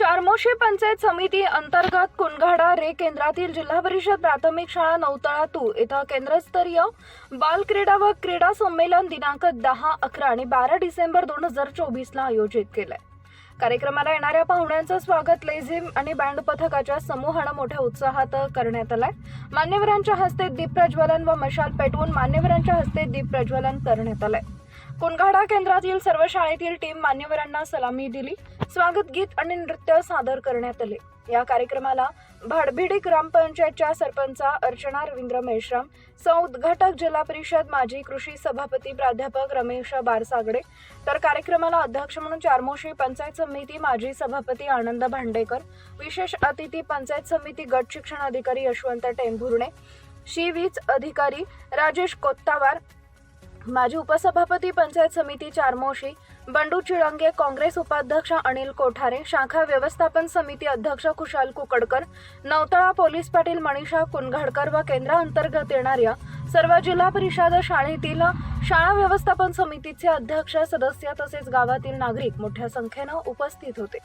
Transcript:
चारमोशी पंचायत समिती अंतर्गत कुंगाडा रे केंद्रातील जिल्हा परिषद प्राथमिक शाळा नौतळा तू इथं केंद्रस्तरीय बाल क्रीडा व क्रीडा संमेलन दिनांक दहा अकरा आणि बारा डिसेंबर दोन हजार चोवीसला आयोजित केलंय. कार्यक्रमाला येणाऱ्या पाहुण्यांचं स्वागत लेझिम आणि बँड पथकाच्या समूहानं मोठ्या उत्साहात करण्यात आलंय. मान्यवरांच्या हस्ते दीप प्रज्वलन व मशाल पेटवून मान्यवरांच्या हस्ते दीप प्रज्वलन करण्यात आलंय. कुंगाडा केंद्रातील सर्व शाळेतील टीम मान्यवरांना सलामी दिली. स्वागत गीत आणि नृत्य सादर करण्यात आले. या कार्यक्रमाला भाडभिडी ग्रामपंचायतच्या सरपंचा अर्चना रवींद्र मेश्राम सौ उद्घाटक जिल्हा परिषद माजी कृषी सभापती प्राध्यापक रमेश बारसागडे तर कार्यक्रमाला अध्यक्ष म्हणून चारमोशी पंचायत समिती माजी सभापती आनंद भांडेकर विशेष अतिथी पंचायत समिती गट शिक्षण अधिकारी यशवंत टेंभुर्णे शी वीज अधिकारी राजेश कोत्तावार माजी उपसभापती पंचायत समिती चारमोशी बंडू चिळंगे काँग्रेस उपाध्यक्ष अनिल कोठारे शाखा व्यवस्थापन समिती अध्यक्ष खुशाल कुकडकर नवतळा पोलीस पाटील मनीषा कुनघाडकर व केंद्राअंतर्गत येणाऱ्या सर्व जिल्हा परिषद शाळेतील शाळा व्यवस्थापन समितीचे अध्यक्ष सदस्य तसेच गावातील नागरिक मोठ्या संख्येनं उपस्थित होते.